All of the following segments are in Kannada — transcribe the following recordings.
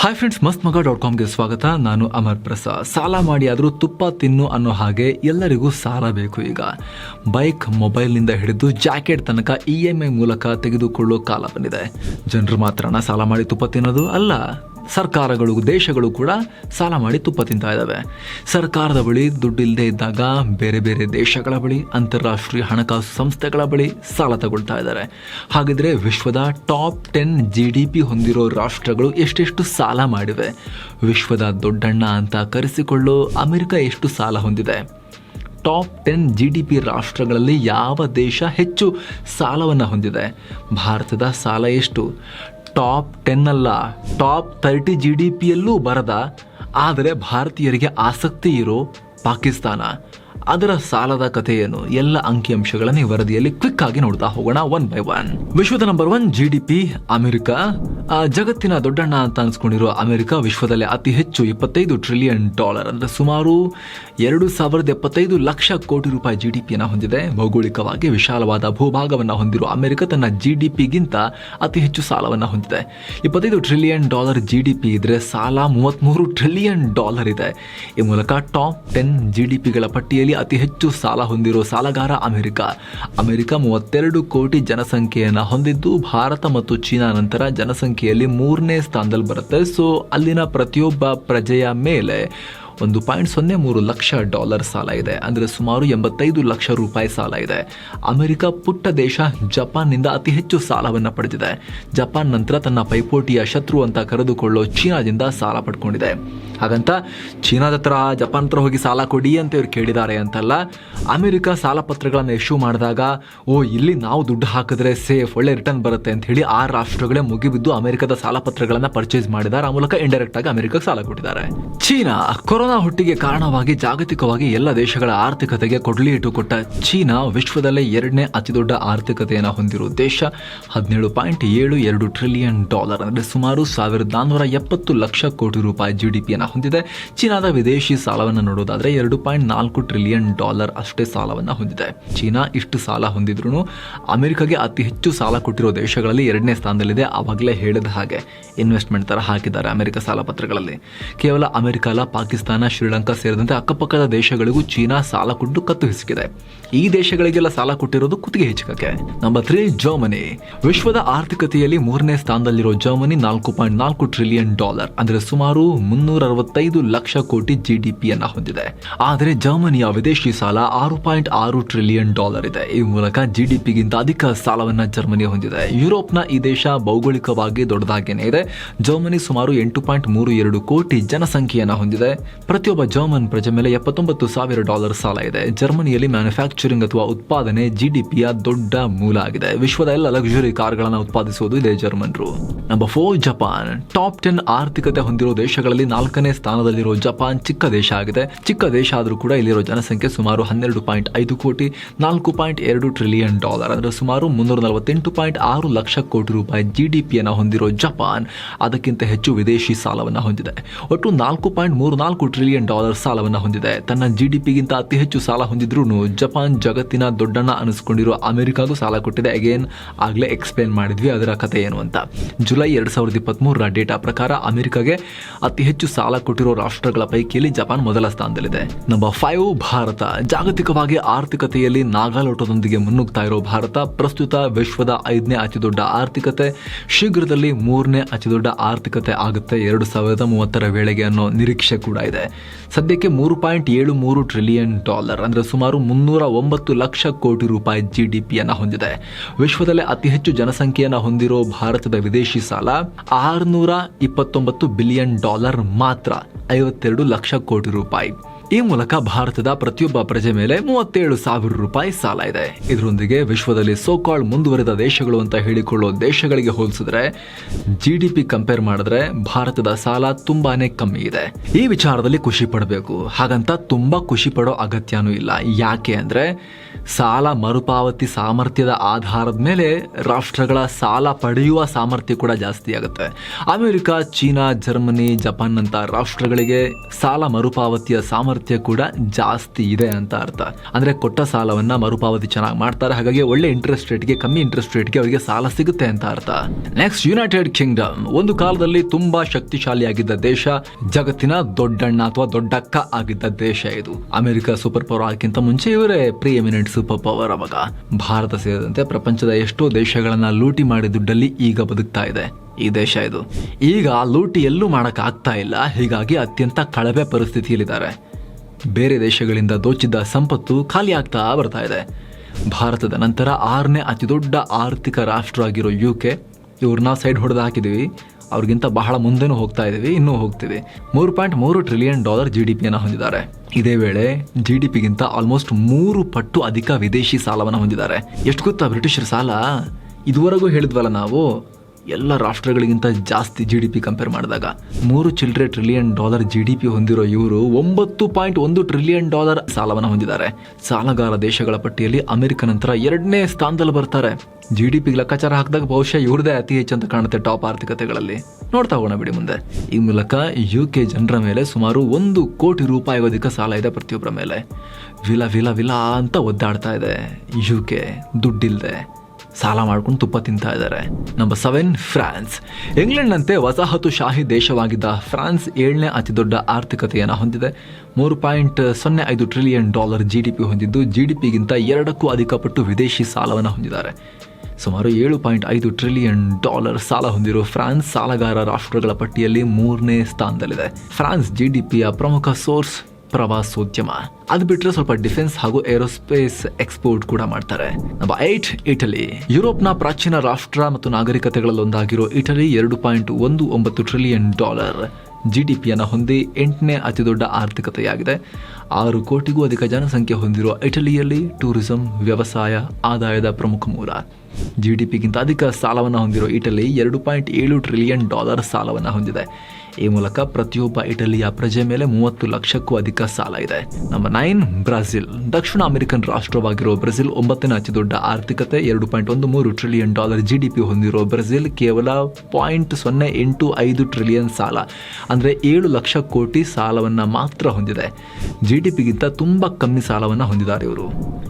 ಹಾಯ್ ಫ್ರೆಂಡ್ಸ್ ಮಸ್ತ್ ಮಗ ಡಾಟ್ ಕಾಮ್ಗೆ ಸ್ವಾಗತ. ನಾನು ಅಮರ್ ಪ್ರಸಾದ್. ಸಾಲ ಮಾಡಿ ಆದರೂ ತುಪ್ಪ ತಿನ್ನು ಅನ್ನೋ ಹಾಗೆ ಎಲ್ಲರಿಗೂ ಸಾಲ ಬೇಕು ಈಗ. ಬೈಕ್ ಮೊಬೈಲ್ನಿಂದ ಹಿಡಿದು ಜಾಕೆಟ್ ತನಕ ಇ ಎಂ ಐ ಮೂಲಕ ತೆಗೆದುಕೊಳ್ಳೋ ಕಾಲ ಬಂದಿದೆ. ಜನರು ಮಾತ್ರನ ಸಾಲ ಮಾಡಿ ತುಪ್ಪ ತಿನ್ನೋದು? ಅಲ್ಲ. ಸರ್ಕಾರಗಳು, ದೇಶಗಳು ಕೂಡ ಸಾಲ ಮಾಡಿ ತುಪ್ಪ ತಿಂತಾ ಇದ್ದಾವೆ. ಸರ್ಕಾರದ ಬಳಿ ದುಡ್ಡಿಲ್ಲದೆ ಇದ್ದಾಗ ಬೇರೆ ಬೇರೆ ದೇಶಗಳ ಬಳಿ, ಅಂತಾರಾಷ್ಟ್ರೀಯ ಹಣಕಾಸು ಸಂಸ್ಥೆಗಳ ಬಳಿ ಸಾಲ ತಗೊಳ್ತಾ ಇದ್ದಾರೆ. ಹಾಗಿದ್ರೆ ವಿಶ್ವದ top ten G D P ಹೊಂದಿರೋ ರಾಷ್ಟ್ರಗಳು ಎಷ್ಟೆಷ್ಟು ಸಾಲ ಮಾಡಿವೆ? ವಿಶ್ವದ ದೊಡ್ಡಣ್ಣ ಅಂತ ಕರೆಸಿಕೊಳ್ಳೋ ಅಮೆರಿಕ ಎಷ್ಟು ಸಾಲ ಹೊಂದಿದೆ? Top ten G D P ರಾಷ್ಟ್ರಗಳಲ್ಲಿ ಯಾವ ದೇಶ ಹೆಚ್ಚು ಸಾಲವನ್ನು ಹೊಂದಿದೆ? ಭಾರತದ ಸಾಲ ಎಷ್ಟು? ಟಾಪ್ ಟೆನ್ ಅಲ್ಲ ಟಾಪ್ ತರ್ಟಿ ಜಿ ಡಿ ಪಿಯಲ್ಲೂ ಬರದ. ಆದರೆ ಭಾರತೀಯರಿಗೆ ಆಸಕ್ತಿ ಇರೋ ಪಾಕಿಸ್ತಾನ. ಅದರ ಸಾಲದ ಕಥೆಯನ್ನು ಎಲ್ಲ ಅಂಕಿಅಂಶಗಳನ್ನು ಈ ವರದಿಯಲ್ಲಿ ಕ್ವಿಕ್ ಆಗಿ ನೋಡ್ತಾ ಹೋಗೋಣ ಒನ್ ಬೈ ಒನ್ ವಿಶ್ವದ number one G D P America. ಜಗತ್ತಿನ ದೊಡ್ಡಣ್ಣ ಅಂತ ಅನ್ಸ್ಕೊಂಡಿರೋ ಅಮೆರಿಕ ವಿಶ್ವದಲ್ಲಿ ಅತಿ ಹೆಚ್ಚು ಇಪ್ಪತ್ತೈದು ಟ್ರಿಲಿಯನ್ ಡಾಲರ್ ಅಂದ್ರೆ ಸುಮಾರು ಎರಡು ಸಾವಿರದ ಎಪ್ಪತ್ತೈದು ಲಕ್ಷ ಕೋಟಿ ರೂಪಾಯಿ ಜಿ ಡಿ ಪಿಯನ್ನು ಹೊಂದಿದೆ. ಭೌಗೋಳಿಕವಾಗಿ ವಿಶಾಲವಾದ ಭೂಭಾಗವನ್ನು ಹೊಂದಿರುವ ಅಮೆರಿಕ ತನ್ನ ಜಿ ಡಿ ಪಿಗಿಂತ ಅತಿ ಹೆಚ್ಚು ಸಾಲವನ್ನು ಹೊಂದಿದೆ. ಇಪ್ಪತ್ತೈದು trillion dollar G D P ಇದ್ರೆ ಸಾಲ ಮೂವತ್ತ್ಮೂರು ಟ್ರಿಲಿಯನ್ ಡಾಲರ್ ಇದೆ. ಈ ಮೂಲಕ ಟಾಪ್ ಟೆನ್ ಜಿ ಡಿ ಪಿಗಳ ಪಟ್ಟಿಯಲ್ಲಿ ಅತಿ ಹೆಚ್ಚು ಸಾಲ ಹೊಂದಿರೋ ಸಾಲಗಾರ ಅಮೆರಿಕ. ಅಮೆರಿಕ ಮೂವತ್ತೆರಡು ಕೋಟಿ ಜನಸಂಖ್ಯೆಯನ್ನು ಹೊಂದಿದ್ದು ಭಾರತ ಮತ್ತು ಚೀನಾ ನಂತರ ಜನಸಂಖ್ಯೆಯಲ್ಲಿ ಮೂರನೇ ಸ್ಥಾನದಲ್ಲಿ ಬರುತ್ತೆ. ಸೊ ಅಲ್ಲಿನ ಪ್ರತಿಯೊಬ್ಬ ಪ್ರಜೆಯ ಮೇಲೆ ಒಂದು ಪಾಯಿಂಟ್ ಸೊನ್ನೆ ಮೂರು ಲಕ್ಷ ಡಾಲರ್ ಸಾಲ ಇದೆ. ಅಂದರೆ ಸುಮಾರು ಎಂಬತ್ತೈದು ಲಕ್ಷ ರೂಪಾಯಿ ಸಾಲ ಇದೆ. ಅಮೆರಿಕ ಪುಟ್ಟ ದೇಶ ಜಪಾನ್ನಿಂದ ಅತಿ ಹೆಚ್ಚು ಸಾಲವನ್ನು ಪಡೆದಿದೆ. ಜಪಾನ್ ನಂತರ ತನ್ನ ಪೈಪೋಟಿಯ ಶತ್ರು ಅಂತ ಕರೆದುಕೊಳ್ಳೋ ಚೀನಾದಿಂದ ಸಾಲ ಪಡ್ಕೊಂಡಿದೆ. ಹಾಗಂತ ಚೀನಾದ ಹತ್ರ ಜಪಾನ್ ಹತ್ರ ಹೋಗಿ ಸಾಲ ಕೊಡಿ ಅಂತ ಇವ್ರು ಕೇಳಿದ್ದಾರೆ ಅಂತಲ್ಲ, ಅಮೆರಿಕ ಸಾಲ ಪತ್ರಗಳನ್ನು ಇಶ್ಯೂ ಮಾಡಿದಾಗ, ಓ, ಇಲ್ಲಿ ನಾವು ದುಡ್ಡು ಹಾಕಿದ್ರೆ ಸೇಫ್ ಒಳ್ಳೆ ರಿಟರ್ನ್ ಬರುತ್ತೆ ಅಂತ ಹೇಳಿ ಆ ರಾಷ್ಟ್ರಗಳೇ ಮುಗಿಬಿದ್ದು ಅಮೆರಿಕದ ಸಾಲ ಪತ್ರಗಳನ್ನು ಪರ್ಚೇಸ್ ಮಾಡಿದ್ದಾರೆ. ಆ ಮೂಲಕ ಇಂಡೈರೆಕ್ಟ್ ಆಗಿ ಅಮೆರಿಕಕ್ಕೆ ಸಾಲ ಕೊಟ್ಟಿದ್ದಾರೆ. ಚೀನಾ ಕೊರೋನಾ ಹುಟ್ಟಿಗೆ ಕಾರಣವಾಗಿ ಜಾಗತಿಕವಾಗಿ ಎಲ್ಲ ದೇಶಗಳ ಆರ್ಥಿಕತೆಗೆ ಕೊಡ್ಲಿ ಇಟ್ಟು ಕೊಟ್ಟ ಚೀನಾ ವಿಶ್ವದಲ್ಲೇ ಎರಡನೇ ಅತಿದೊಡ್ಡ ಆರ್ಥಿಕತೆಯನ್ನು ಹೊಂದಿರುವ ದೇಶ. ಹದಿನೇಳು ಪಾಯಿಂಟ್ ಏಳು ಎರಡು ಟ್ರಿಲಿಯನ್ ಡಾಲರ್ ಅಂದರೆ ಸುಮಾರು ಸಾವಿರದ ನಾನ್ನೂರ ಎಪ್ಪತ್ತು ಲಕ್ಷ ಕೋಟಿ ರೂಪಾಯಿ ಜಿ ಪಿಯನ್ನು ಹೊಂದಿದೆ. ಚೀನಾದ ವಿದೇಶಿ ಸಾಲವನ್ನು ನೋಡೋದಾದ್ರೆ ಎರಡು ಪಾಯಿಂಟ್ ನಾಲ್ಕು ಟ್ರಿಲಿಯನ್ ಡಾಲರ್ ಅಷ್ಟೇ ಸಾಲವನ್ನು ಹೊಂದಿದೆ. ಚೀನಾ ಇಷ್ಟು ಸಾಲ ಹೊಂದಿದ್ರು ಅಮೆರಿಕಗೆ ಅತಿ ಹೆಚ್ಚು ಸಾಲ ಕೊಟ್ಟಿರೋ ದೇಶಗಳಲ್ಲಿ ಎರಡನೇ ಸ್ಥಾನದಲ್ಲಿದೆ. ಆವಾಗಲೇ ಹೇಳಿದ ಹಾಗೆ ಇನ್ವೆಸ್ಟ್ಮೆಂಟ್ ತರ ಹಾಕಿದ್ದಾರೆ ಅಮೆರಿಕ ಸಾಲ ಪತ್ರಗಳಲ್ಲಿ. ಕೇವಲ ಅಮೆರಿಕ ಪಾಕಿಸ್ತಾನ, ಶ್ರೀಲಂಕಾ ಸೇರಿದಂತೆ ಅಕ್ಕಪಕ್ಕದ ದೇಶಗಳಿಗೂ ಚೀನಾ ಸಾಲ ಕೊಟ್ಟು ಕತ್ತು ಹಿಸುಕಿದೆ. ಈ ದೇಶಗಳಿಗೆಲ್ಲ ಸಾಲ ಕೊಟ್ಟಿರೋದು ಕುತ್ತಿಗೆ ಹೆಚ್ಚಿಗೆ ನಂಬರ್ ತ್ರೀ ಜರ್ಮನಿ ವಿಶ್ವದ ಆರ್ಥಿಕತೆಯಲ್ಲಿ ಮೂರನೇ ಸ್ಥಾನದಲ್ಲಿರೋ ಜರ್ಮನಿ ನಾಲ್ಕು ಪಾಯಿಂಟ್ ನಾಲ್ಕು ಟ್ರಿಲಿಯನ್ ಡಾಲರ್, ಅಂದ್ರೆ ಸುಮಾರು ಮುನ್ನೂರ ಅರವತ್ತೈದು ಲಕ್ಷ ಕೋಟಿ ಜಿಡಿಪಿಯನ್ನು ಹೊಂದಿದೆ. ಆದರೆ ಜರ್ಮನಿಯ ವಿದೇಶಿ ಸಾಲ ಆರು ಪಾಯಿಂಟ್ ಆರು ಟ್ರಿಲಿಯನ್ ಡಾಲರ್ ಇದೆ. ಈ ಮೂಲಕ ಜಿಡಿಪಿಗಿಂತ ಅಧಿಕ ಸಾಲವನ್ನ ಜರ್ಮನಿ ಹೊಂದಿದೆ. ಯುರೋಪ್ನ ಈ ದೇಶ ಭೌಗೋಳಿಕವಾಗಿ ದೊಡ್ಡದಾಗೇನೆ ಇದೆ. ಜರ್ಮನಿ ಸುಮಾರು ಎಂಟು ಪಾಯಿಂಟ್ ಮೂರು ಎರಡು ಕೋಟಿ ಜನಸಂಖ್ಯೆಯನ್ನ ಹೊಂದಿದೆ. ಪ್ರತಿಯೊಬ್ಬ ಜರ್ಮನ್ ಪ್ರಜೆ ಮೇಲೆ ಎಪ್ಪತ್ತೊಂಬತ್ತು ಸಾವಿರ ಡಾಲರ್ ಸಾಲ ಇದೆ. ಜರ್ಮನಿಯಲ್ಲಿ ಮ್ಯಾನುಫ್ಯಾಕ್ಚರಿಂಗ್ ಅಥವಾ ಉತ್ಪಾದನೆ ಜಿಡಿಪಿಯ ದೊಡ್ಡ ಮೂಲ ಆಗಿದೆ. ವಿಶ್ವದ ಎಲ್ಲ ಲಕ್ಸುರಿ ಕಾರ್ಗಳನ್ನು ಉತ್ಪಾದಿಸುವುದು ಇದೆ ಜರ್ಮನ್ರು. Number four Japan top ten ಆರ್ಥಿಕತೆ ಹೊಂದಿರುವ ದೇಶಗಳಲ್ಲಿ ನಾಲ್ಕನೇ ಸ್ಥಾನದಲ್ಲಿರೋ ಜಪಾನ್ ಚಿಕ್ಕ ದೇಶ ಆಗಿದೆ. ಚಿಕ್ಕ ದೇಶ ಆದರೂ ಕೂಡ ಇಲ್ಲಿರೋ ಜನಸಂಖ್ಯೆ ಸುಮಾರು ಹನ್ನೆರಡು ಪಾಯಿಂಟ್ ಐದು ಕೋಟಿ, ನಾಲ್ಕು ಪಾಯಿಂಟ್ ಎರಡು ಟ್ರಿಲಿಯನ್ ಡಾಲರ್. ಅಂದರೆ ಸುಮಾರು ಮುನ್ನೂರ ನಲವತ್ತೆಂಟು ಪಾಯಿಂಟ್ ಆರು ಲಕ್ಷ ಕೋಟಿ ರೂಪಾಯಿ ಜಿ ಡಿ ಪಿಯನ್ನು ಹೊಂದಿರೋ ಜಪಾನ್ ಅದಕ್ಕಿಂತ ಹೆಚ್ಚು ವಿದೇಶಿ ಸಾಲವನ್ನು ಹೊಂದಿದೆ. ಒಟ್ಟು ನಾಲ್ಕು ಪಾಯಿಂಟ್ ಮೂರು ನಾಲ್ಕು ಟ್ರಿಲಿಯನ್ ಡಾಲರ್ ಸಾಲವನ್ನು ಹೊಂದಿದೆ. ತನ್ನ ಜಿ ಡಿ ಪಿಗಿಂತ ಅತಿ ಹೆಚ್ಚು ಸಾಲ ಹೊಂದಿದ್ರೂ ಜಪಾನ್ ಜಗತ್ತಿನ ದೊಡ್ಡಣ್ಣ ಅನಿಸ್ಕೊಂಡಿರೋ ಅಮೆರಿಕಾಗೂ ಸಾಲ ಕೊಟ್ಟಿದೆ. ಅಗೇನ್ ಆಗಲೇ ಎಕ್ಸ್ಪ್ಲೇನ್ ಮಾಡಿದ್ವಿ. ಅದರ ಕಥೆ ಏನು ಅಂತ. ಜುಲೈ ಎರಡು ಸಾವಿರದ ಇಪ್ಪತ್ತ್ಮೂರರ ಡೇಟಾ ಪ್ರಕಾರ ಅಮೆರಿಕಾಗೆ ಅತಿ ಹೆಚ್ಚು ಸಾಲ ಕೊಟ್ಟಿರೋ ರಾಷ್ಟ್ರಗಳ ಪೈಕಿಯಲ್ಲಿ ಜಪಾನ್ ಮೊದಲ ಸ್ಥಾನದಲ್ಲಿದೆ. Number five Bharat. ಜಾಗತಿಕವಾಗಿ ಆರ್ಥಿಕತೆಯಲ್ಲಿ ನಾಗಾಲೋಟದೊಂದಿಗೆ ಮುನ್ನುಗ್ತಾ ಇರೋ ಭಾರತ, ಪ್ರಸ್ತುತ ವಿಶ್ವದ ಐದನೇ ಅತಿದೊಡ್ಡ ಆರ್ಥಿಕತೆ, ಶೀಘ್ರದಲ್ಲಿ ಮೂರನೇ ಅತಿದೊಡ್ಡ ಆರ್ಥಿಕತೆ ಆಗುತ್ತೆ ಎರಡು ಸಾವಿರದ ಮೂವತ್ತರ ವೇಳೆಗೆ ಅನ್ನೋ ನಿರೀಕ್ಷೆ ಕೂಡ ಇದೆ. ಸದ್ಯಕ್ಕೆ ಮೂರು ಪಾಯಿಂಟ್ ಏಳು ಮೂರು ಟ್ರಿಲಿಯನ್ ಡಾಲರ್ ಅಂದರೆ ಸುಮಾರು ಮುನ್ನೂರ ಒಂಬತ್ತು ಲಕ್ಷ ಕೋಟಿ ರೂಪಾಯಿ ಜಿ ಡಿ ಹೊಂದಿದೆ. ವಿಶ್ವದಲ್ಲೇ ಅತಿ ಹೆಚ್ಚು ಜನಸಂಖ್ಯೆಯನ್ನು ಹೊಂದಿರೋ ಭಾರತದ ವಿದೇಶಿ ಸಾಲ ಆರುನೂರ ಇಪ್ಪತ್ತೊಂಬತ್ತು ಬಿಲಿಯನ್ ಡಾಲರ್ ಮಾತ್ರ. ಐವತ್ತೆರಡು ಲಕ್ಷ ಕೋಟಿ ರೂಪಾಯಿ. ಈ ಮೂಲಕ ಭಾರತದ ಪ್ರತಿಯೊಬ್ಬ ಪ್ರಜೆ ಮೇಲೆ ಮೂವತ್ತೇಳು ಸಾವಿರ ರೂಪಾಯಿ ಸಾಲ ಇದೆ. ಇದರೊಂದಿಗೆ ವಿಶ್ವದಲ್ಲಿ ಸೋಕಾಳ್ ಮುಂದುವರೆದ ದೇಶಗಳು ಅಂತ ಹೇಳಿಕೊಳ್ಳೋ ದೇಶಗಳಿಗೆ ಹೋಲಿಸಿದ್ರೆ ಜಿ ಡಿ ಪಿ ಕಂಪೇರ್ ಮಾಡಿದ್ರೆ ಭಾರತದ ಸಾಲ ತುಂಬಾನೇ ಕಮ್ಮಿ ಇದೆ. ಈ ವಿಚಾರದಲ್ಲಿ ಖುಷಿ ಪಡಬೇಕು. ಹಾಗಂತ ತುಂಬಾ ಖುಷಿ ಪಡೋ ಅಗತ್ಯನೂ ಇಲ್ಲ. ಯಾಕೆ ಅಂದ್ರೆ ಸಾಲ ಮರುಪಾವತಿ ಸಾಮರ್ಥ್ಯದ ಆಧಾರದ ಮೇಲೆ ರಾಷ್ಟ್ರಗಳ ಸಾಲ ಪಡೆಯುವ ಸಾಮರ್ಥ್ಯ ಕೂಡ ಜಾಸ್ತಿ ಆಗುತ್ತೆ. ಅಮೆರಿಕ, ಚೀನಾ, ಜರ್ಮನಿ, ಜಪಾನ್ ಅಂತ ರಾಷ್ಟ್ರಗಳಿಗೆ ಸಾಲ ಮರುಪಾವತಿಯ ಸಾಮರ್ಥ್ಯ ಕೂಡ ಜಾಸ್ತಿ ಇದೆ ಅಂತ ಅರ್ಥ. ಅಂದ್ರೆ ಕೊಟ್ಟ ಸಾಲವನ್ನ ಮರುಪಾವತಿ ಚೆನ್ನಾಗಿ ಮಾಡ್ತಾರೆ, ಹಾಗಾಗಿ ಒಳ್ಳೆ ಇಂಟ್ರೆಸ್ಟ್ ರೇಟ್ಗೆ ಕಮ್ಮಿ ಇಂಟ್ರೆಸ್ಟ್ ರೇಟ್ಗೆ ಅವರಿಗೆ ಸಾಲ ಸಿಗುತ್ತೆ ಅಂತ ಅರ್ಥ. ನೆಕ್ಸ್ಟ್ ಯುನೈಟೆಡ್ ಕಿಂಗ್ಡಮ್ ಒಂದು ಕಾಲದಲ್ಲಿ ತುಂಬಾ ಶಕ್ತಿಶಾಲಿಯಾಗಿದ್ದ ದೇಶ ಜಗತ್ತಿನ ದೊಡ್ಡಣ್ಣ ಅಥವಾ ದೊಡ್ಡಕ್ಕ ಆಗಿದ್ದ ದೇಶ ಇದು. ಅಮೆರಿಕ ಸೂಪರ್ ಪವರ್ ಆಗಿಂತ ಮುಂಚೆ ಇವರೇ ಪ್ರಿ ಎಮಿನೆಂಟ್ ಸೂಪರ್ ಪವರ್ ಅವಾಗ. ಭಾರತ ಸೇರಿದಂತೆ ಪ್ರಪಂಚದ ಎಷ್ಟೋ ದೇಶಗಳನ್ನ ಲೂಟಿ ಮಾಡಿ ದುಡ್ಡಲ್ಲಿ ಈಗ ಬದುಕ್ತಾ ಇದೆ. ಈ ದೇಶ ಇದು. ಈಗ ಲೂಟಿ ಎಲ್ಲೂ ಮಾಡಕ್ ಆಗ್ತಾ ಇಲ್ಲ. ಹೀಗಾಗಿ ಅತ್ಯಂತ ಕಳಪೆ ಪರಿಸ್ಥಿತಿಯಲ್ಲಿದ್ದಾರೆ. ಬೇರೆ ದೇಶಗಳಿಂದ ದೋಚಿದ್ದ ಸಂಪತ್ತು ಖಾಲಿ ಆಗ್ತಾ ಬರ್ತಾ ಇದೆ. ಭಾರತದ ನಂತರ ಆರನೇ ಅತಿ ದೊಡ್ಡ ಆರ್ಥಿಕ ರಾಷ್ಟ್ರ ಆಗಿರೋ ಯು ಕೆ ಇವ್ರನ್ನ ಸೈಡ್ ಹೊಡೆದು ಹಾಕಿದೀವಿ. ಅವ್ರಿಗಿಂತ ಬಹಳ ಮುಂದೆನೂ ಹೋಗ್ತಾ ಇದ್ದೀವಿ, ಇನ್ನೂ ಹೋಗ್ತೀವಿ. ಮೂರು ಪಾಯಿಂಟ್ ಮೂರು ಟ್ರಿಲಿಯನ್ ಡಾಲರ್ ಜಿ ಡಿ ಪಿಯನ್ನು ಹೊಂದಿದ್ದಾರೆ. ಇದೇ ವೇಳೆ ಜಿ ಡಿ ಪಿಗಿಂತ ಆಲ್ಮೋಸ್ಟ್ ಮೂರು ಪಟ್ಟು ಅಧಿಕ ವಿದೇಶಿ ಸಾಲವನ್ನು ಹೊಂದಿದ್ದಾರೆ. ಎಷ್ಟು ಗೊತ್ತಾ ಬ್ರಿಟಿಷರ ಸಾಲ? ಇದುವರೆಗೂ ಹೇಳಿದ್ವಲ್ಲ ನಾವು ಎಲ್ಲ ರಾಷ್ಟ್ರಗಳಿಗಿಂತ ಜಾಸ್ತಿ ಜಿ ಡಿ ಪಿ ಕಂಪೇರ್ ಮಾಡಿದಾಗ ಮೂರು ಚಿಲ್ಡ್ರೆ trillion dollar G D P ಹೊಂದಿರೋ ಇವರು ಒಂಬತ್ತು ಪಾಯಿಂಟ್ ಒಂದು ಟ್ರಿಲಿಯನ್ ಡಾಲರ್ ಸಾಲವನ್ನು ಹೊಂದಿದ್ದಾರೆ. ಸಾಲಗಾರ ದೇಶಗಳ ಪಟ್ಟಿಯಲ್ಲಿ ಅಮೆರಿಕ ನಂತರ ಎರಡನೇ ಸ್ಥಾನದಲ್ಲಿ ಬರ್ತಾರೆ. ಜಿ ಡಿ ಪಿ ಲೆಕ್ಕಾಚಾರ ಹಾಕಿದಾಗ ಬಹುಶಃ ಇವ್ರದೇ ಅತಿ ಹೆಚ್ಚು ಅಂತ ಕಾಣುತ್ತೆ ಟಾಪ್ ಆರ್ಥಿಕತೆಗಳಲ್ಲಿ. ನೋಡ್ತಾ ಹೋಗೋಣ ಬಿಡಿ ಮುಂದೆ. ಈ ಮೂಲಕ ಯು ಕೆ ಜನರ ಮೇಲೆ ಸುಮಾರು ಒಂದು ಕೋಟಿ ರೂಪಾಯಿ ಅಧಿಕ ಸಾಲ ಇದೆ ಪ್ರತಿಯೊಬ್ಬರ ಮೇಲೆ. ವಿಲ ವಿಲ ವಿಲ ಅಂತ ಒದ್ದಾಡ್ತಾ ಇದೆ. ಯು ಕೆ ದುಡ್ಡಿಲ್ದೆ. ಸಾಲ ಮಾಡ್ಕೊಂಡು ತುಪ್ಪ ತಿಂತಾ ಇದ್ದಾರೆ. ನಂಬರ್ ಸೆವೆನ್ ಫ್ರಾನ್ಸ್ ಇಂಗ್ಲೆಂಡ್ನಂತೆ ವಸಾಹತುಶಾಹಿ ದೇಶವಾಗಿದ್ದ ಫ್ರಾನ್ಸ್ ಏಳನೇ ಅತಿ ದೊಡ್ಡ ಆರ್ಥಿಕತೆಯನ್ನು ಹೊಂದಿದೆ. ಮೂರು ಪಾಯಿಂಟ್ ಸೊನ್ನೆ ಐದು trillion dollar G D P ಹೊಂದಿದ್ದು ಜಿ ಡಿ ಪಿಗಿಂತ ಎರಡಕ್ಕೂ ಅಧಿಕ ಪಟ್ಟು ವಿದೇಶಿ ಸಾಲವನ್ನು ಹೊಂದಿದ್ದಾರೆ. ಸುಮಾರು ಏಳು ಪಾಯಿಂಟ್ ಐದು ಟ್ರಿಲಿಯನ್ ಡಾಲರ್ ಸಾಲ ಹೊಂದಿರುವ ಫ್ರಾನ್ಸ್ ಸಾಲಗಾರ ರಾಷ್ಟ್ರಗಳ ಪಟ್ಟಿಯಲ್ಲಿ ಮೂರನೇ ಸ್ಥಾನದಲ್ಲಿದೆ. ಫ್ರಾನ್ಸ್ ಜಿ ಡಿ ಪಿಯ ಪ್ರಮುಖ ಸೋರ್ಸ್ ಪ್ರವಾಸೋದ್ಯಮ. ಅದು ಬಿಟ್ಟರೆ ಸ್ವಲ್ಪ ಡಿಫೆನ್ಸ್ ಹಾಗೂ ಏರೋಸ್ಪೇಸ್ ಎಕ್ಸ್ಪೋರ್ಟ್ ಕೂಡ ಮಾಡ್ತಾರೆ. Number eight, Italy. ಯುರೋಪ್ನ ಪ್ರಾಚೀನ ರಾಷ್ಟ್ರ ಮತ್ತು ನಾಗರಿಕತೆಗಳಲ್ಲೊಂದಾಗಿರೋ ಇಟಲಿ ಎರಡು ಪಾಯಿಂಟ್ ಒಂದು ಒಂಬತ್ತು ಟ್ರಿಲಿಯನ್ ಡಾಲರ್ ಜಿ ಡಿ ಪಿಯನ್ನು ಹೊಂದಿ ಎಂಟನೇ ಅತಿದೊಡ್ಡ ಆರ್ಥಿಕತೆಯಾಗಿದೆ. ಆರು ಕೋಟಿಗೂ ಅಧಿಕ ಜನಸಂಖ್ಯೆ ಹೊಂದಿರುವ ಇಟಲಿಯಲ್ಲಿ ಟೂರಿಸಂ, ವ್ಯವಸಾಯ, ಆದಾಯದ ಪ್ರಮುಖ ಮೂಲ. ಜಿ ಡಿ ಪಿಗಿಂತ ಅಧಿಕ ಸಾಲವನ್ನು ಹೊಂದಿರುವ ಇಟಲಿ ಎರಡು ಪಾಯಿಂಟ್ ಏಳು ಟ್ರಿಲಿಯನ್ ಡಾಲರ್ ಸಾಲವನ್ನು ಹೊಂದಿದೆ. ಈ ಮೂಲಕ ಪ್ರತಿಯೊಬ್ಬ ಇಟಲಿಯ ಪ್ರಜೆ ಮೇಲೆ ಮೂವತ್ತು ಲಕ್ಷಕ್ಕೂ ಅಧಿಕ ಸಾಲ ಇದೆ. Number nine, Brazil. ದಕ್ಷಿಣ ಅಮೆರಿಕನ್ ರಾಷ್ಟ್ರವಾಗಿರುವ ಬ್ರೆಜಿಲ್ ಒಂಬತ್ತನೇ ಅತಿ ದೊಡ್ಡ ಆರ್ಥಿಕತೆ, ಎರಡು ಪಾಯಿಂಟ್ ಒಂದು ಮೂರು trillion dollar G D P ಹೊಂದಿರುವ ಬ್ರೆಜಿಲ್ ಕೇವಲ ಪಾಯಿಂಟ್ ಸೊನ್ನೆ ಎಂಟು ಐದು ಟ್ರಿಲಿಯನ್ ಸಾಲ, ಅಂದರೆ ಏಳು ಲಕ್ಷ ಕೋಟಿ ಸಾಲವನ್ನು ಮಾತ್ರ ಹೊಂದಿದೆ. ಜಿ ಡಿ ಪಿಗಿಂತ ತುಂಬ ಕಮ್ಮಿ ಸಾಲವನ್ನು ಹೊಂದಿದ್ದಾರೆ ಇವರು.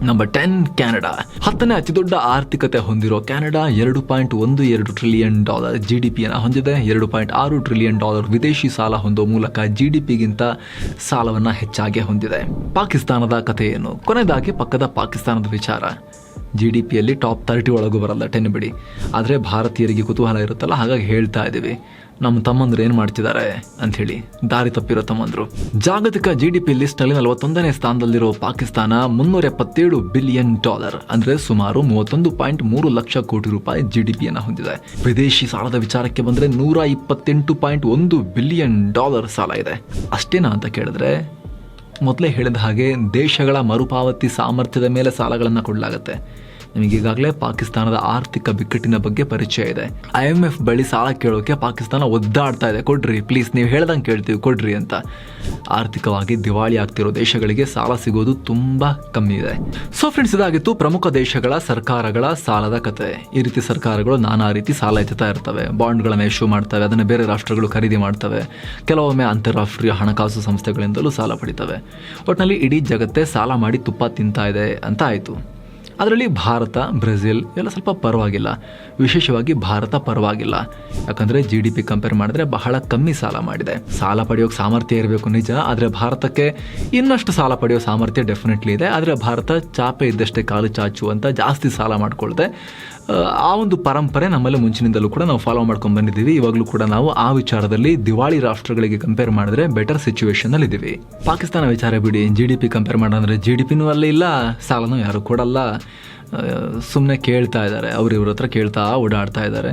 ನಂಬರ್ ಟೆನ್ ಕೆನಡಾ ಹತ್ತನೇ ಅತಿ ದೊಡ್ಡ ಆರ್ಥಿಕತೆ ಹೊಂದಿರೋ ಕೆನಡಾ ಎರಡು ಪಾಯಿಂಟ್ ಒಂದು ಎರಡು ಟ್ರಿಲಿಯನ್ ಡಾಲರ್ ಜಿ ಡಿ ಪಿಯನ್ನು ಹೊಂದಿದೆ, ಎರಡು ಪಾಯಿಂಟ್ ಆರು ಟ್ರಿಲಿಯನ್ ಡಾಲರ್ ವಿದೇಶಿ ಸಾಲ ಹೊಂದೋ ಮೂಲಕ ಜಿಡಿಪಿಗಿಂತ ಸಾಲವನ್ನು ಹೆಚ್ಚಾಗಿ ಹೊಂದಿದೆ. ಪಾಕಿಸ್ತಾನದ ಕಥೆಯನ್ನು ಕೊನೆಯದಾಗಿ ಪಕ್ಕದ ಪಾಕಿಸ್ತಾನದ ವಿಚಾರ. ಜಿ ಡಿ ಪಿಯಲ್ಲಿ ಟಾಪ್ ತರ್ಟಿ ಒಳಗೂ ಬರಲ್ಲ ಟೆನ್ ಬಿಡಿ. ಆದರೆ ಭಾರತೀಯರಿಗೆ ಕುತೂಹಲ ಇರುತ್ತಲ್ಲ, ಹಾಗಾಗಿ ಹೇಳ್ತಾ ಇದ್ದೀವಿ. ನಮ್ಮ ತಮ್ಮಂದ್ರು ಏನು ಮಾಡ್ತಿದ್ದಾರೆ ಅಂಥೇಳಿ ದಾರಿ ತಪ್ಪಿರೋ ತಮ್ಮಂದರು. ಜಾಗತಿಕ ಜಿ ಡಿ ಪಿ ಲಿಸ್ಟ್ನಲ್ಲಿ ನಲವತ್ತೊಂದನೇ ಸ್ಥಾನದಲ್ಲಿರೋ ಪಾಕಿಸ್ತಾನ ಮುನ್ನೂರ ಎಪ್ಪತ್ತೇಳು ಬಿಲಿಯನ್ ಡಾಲರ್ ಅಂದರೆ ಸುಮಾರು ಮೂವತ್ತೊಂದು ಪಾಯಿಂಟ್ ಮೂರು ಲಕ್ಷ ಕೋಟಿ ರೂಪಾಯಿ ಜಿ ಡಿ ಪಿಯನ್ನು ಹೊಂದಿದೆ. ವಿದೇಶಿ ಸಾಲದ ವಿಚಾರಕ್ಕೆ ಬಂದರೆ ನೂರ ಇಪ್ಪತ್ತೆಂಟು ಪಾಯಿಂಟ್ ಒಂದು ಬಿಲಿಯನ್ ಡಾಲರ್ ಸಾಲ ಇದೆ. ಅಷ್ಟೇನಾ ಅಂತ ಕೇಳಿದ್ರೆ ಮೊದಲೇ ಹೇಳಿದ ಹಾಗೆ ದೇಶಗಳ ಮರುಪಾವತಿ ಸಾಮರ್ಥ್ಯದ ಮೇಲೆ ಸಾಲಗಳನ್ನು ಕೊಡಲಾಗುತ್ತೆ. ನಿಮಗೆ ಈಗಾಗಲೇ ಪಾಕಿಸ್ತಾನದ ಆರ್ಥಿಕ ಬಿಕ್ಕಟ್ಟಿನ ಬಗ್ಗೆ ಪರಿಚಯ ಇದೆ. ಐ ಎಂ ಎಫ್ ಬಳಿ ಸಾಲ ಕೇಳೋಕೆ ಪಾಕಿಸ್ತಾನ ಒದ್ದಾಡ್ತಾ ಇದೆ. ಕೊಡ್ರಿ ಪ್ಲೀಸ್ ನೀವು ಹೇಳ್ದಂಗೆ ಕೇಳ್ತೀವಿ, ಕೊಡ್ರಿ ಅಂತ. ಆರ್ಥಿಕವಾಗಿ ದಿವಾಳಿ ಆಗ್ತಿರೋ ದೇಶಗಳಿಗೆ ಸಾಲ ಸಿಗೋದು ತುಂಬ ಕಮ್ಮಿ ಇದೆ. ಸೊ ಫ್ರೆಂಡ್ಸ್ ಇದಾಗಿತ್ತು ಪ್ರಮುಖ ದೇಶಗಳ ಸರ್ಕಾರಗಳ ಸಾಲದ ಕತೆ. ಈ ರೀತಿ ಸರ್ಕಾರಗಳು ನಾನಾ ರೀತಿ ಸಾಲ ಎತ್ತುತ್ತಾ ಇರ್ತವೆ. ಬಾಂಡ್ಗಳನ್ನು ಇಶ್ಯೂ ಮಾಡ್ತವೆ, ಅದನ್ನು ಬೇರೆ ರಾಷ್ಟ್ರಗಳು ಖರೀದಿ ಮಾಡ್ತವೆ. ಕೆಲವೊಮ್ಮೆ ಅಂತಾರಾಷ್ಟ್ರೀಯ ಹಣಕಾಸು ಸಂಸ್ಥೆಗಳಿಂದಲೂ ಸಾಲ ಪಡಿತವೆ. ಒಟ್ಟಿನಲ್ಲಿ ಇಡೀ ಜಗತ್ತೇ ಸಾಲ ಮಾಡಿ ತುಪ್ಪ ತಿಂತಾ ಇದೆ ಅಂತ ಆಯಿತು. ಅದರಲ್ಲಿ ಭಾರತ, ಬ್ರೆಜಿಲ್ ಎಲ್ಲ ಸ್ವಲ್ಪ ಪರವಾಗಿಲ್ಲ. ವಿಶೇಷವಾಗಿ ಭಾರತ ಪರವಾಗಿಲ್ಲ. ಯಾಕಂದರೆ ಜಿ ಡಿ ಪಿ ಕಂಪೇರ್ ಮಾಡಿದ್ರೆ ಬಹಳ ಕಮ್ಮಿ ಸಾಲ ಮಾಡಿದೆ. ಸಾಲ ಪಡೆಯೋಕೆ ಸಾಮರ್ಥ್ಯ ಇರಬೇಕು ನಿಜ, ಆದರೆ ಭಾರತಕ್ಕೆ ಇನ್ನಷ್ಟು ಸಾಲ ಪಡೆಯೋ ಸಾಮರ್ಥ್ಯ ಡೆಫಿನೆಟ್ಲಿ ಇದೆ. ಆದರೆ ಭಾರತ ಚಾಪೆ ಇದ್ದಷ್ಟೇ ಕಾಲು ಚಾಚು ಅಂತ ಜಾಸ್ತಿ ಸಾಲ ಮಾಡಿಕೊಳ್ಳದೆ ಆ ಒಂದು ಪರಂಪರೆ ನಮ್ಮಲ್ಲಿ ಮುಂಚಿನಿಂದಲೂ ಕೂಡ ನಾವು ಫಾಲೋ ಮಾಡ್ಕೊಂಡು ಬಂದಿದ್ದೀವಿ. ಇವಾಗಲೂ ಕೂಡ ನಾವು ಆ ವಿಚಾರದಲ್ಲಿ ದಿವಾಳಿ ರಾಷ್ಟ್ರಗಳಿಗೆ ಕಂಪೇರ್ ಮಾಡಿದ್ರೆ ಬೆಟರ್ ಸಿಚುವೇಶನ್ ಇದ್ದೀವಿ ಪಾಕಿಸ್ತಾನ ವಿಚಾರ ಬಿಡಿ. ಜಿ ಡಿ ಪಿ ಕಂಪೇರ್ ಮಾಡೋದ್ರೆ ಜಿ ಡಿ ಪಿನೂ ಅಲ್ಲಿ ಇಲ್ಲ, ಸಾಲನೂ ಯಾರು ಕೊಡಲ್ಲ. ಸುಮ್ಮನೆ ಕೇಳ್ತಾ ಇದ್ದಾರೆ. ಅವ್ರು ಇವ್ರ ಹತ್ರ ಕೇಳ್ತಾ ಓಡಾಡ್ತಾ ಇದ್ದಾರೆ.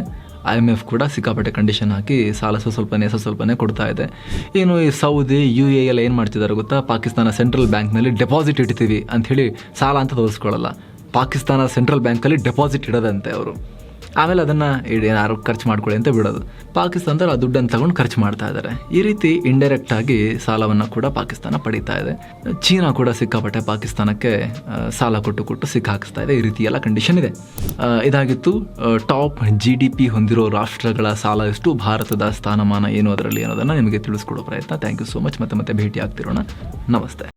ಐ ಎಂ ಎಫ್ ಕೂಡ ಸಿಕ್ಕಾಪಟ್ಟೆ ಕಂಡೀಷನ್ ಹಾಕಿ ಸಾಲ ಸ್ವಲ್ಪ ಸ್ವಲ್ಪನೇ ಸ್ವಲ್ಪ ಸ್ವಲ್ಪನೇ ಕೊಡ್ತಾ ಇದೆ. ಏನು ಈ ಸೌದಿ ಯು ಎ ಎಲ್ಲ ಏನು ಮಾಡ್ತಿದ್ದಾರೆ ಗೊತ್ತಾ? ಪಾಕಿಸ್ತಾನ ಸೆಂಟ್ರಲ್ ಬ್ಯಾಂಕ್ನಲ್ಲಿ ಡೆಪಾಸಿಟ್ ಇಡ್ತೀವಿ ಅಂಥೇಳಿ ಸಾಲ ಅಂತ ತೋರಿಸ್ಕೊಳ್ಳಲ್ಲ. ಪಾಕಿಸ್ತಾನ ಸೆಂಟ್ರಲ್ ಬ್ಯಾಂಕಲ್ಲಿ ಡೆಪಾಸಿಟ್ ಇಡೋದಂತೆ ಅವರು. ಆಮೇಲೆ ಅದನ್ನು ಏನಾದ್ರು ಖರ್ಚು ಮಾಡ್ಕೊಳ್ಳಿ ಅಂತ ಬಿಡೋದು. ಪಾಕಿಸ್ತಾನದಲ್ಲಿ ಆ ದುಡ್ಡನ್ನು ತಗೊಂಡು ಖರ್ಚು ಮಾಡ್ತಾ ಇದ್ದಾರೆ. ಈ ರೀತಿ ಇಂಡೈರೆಕ್ಟ್ ಆಗಿ ಸಾಲವನ್ನು ಕೂಡ ಪಾಕಿಸ್ತಾನ ಪಡೀತಾ ಇದೆ. ಚೀನಾ ಕೂಡ ಸಿಕ್ಕಾಪಟ್ಟೆ ಪಾಕಿಸ್ತಾನಕ್ಕೆ ಸಾಲ ಕೊಟ್ಟು ಕೊಟ್ಟು ಸಿಕ್ಕಾಕಿಸ್ತಾ ಇದೆ. ಈ ರೀತಿ ಎಲ್ಲ ಕಂಡೀಷನ್ ಇದೆ. ಇದಾಗಿತ್ತು ಟಾಪ್ ಜಿ ಡಿ ಪಿ ಹೊಂದಿರೋ ರಾಷ್ಟ್ರಗಳ ಸಾಲ ಎಷ್ಟು, ಭಾರತದ ಸ್ಥಾನಮಾನ ಏನು, ಅದರಲ್ಲಿ ಅನ್ನೋದನ್ನು ನಿಮಗೆ ತಿಳಿಸ್ಕೊಡೋ ಪ್ರಯತ್ನ. ಥ್ಯಾಂಕ್ ಯು ಸೋ ಮಚ್ ಮತ್ತೆ ಮತ್ತೆ ಭೇಟಿ ಆಗ್ತಿರೋಣ ನಮಸ್ತೆ.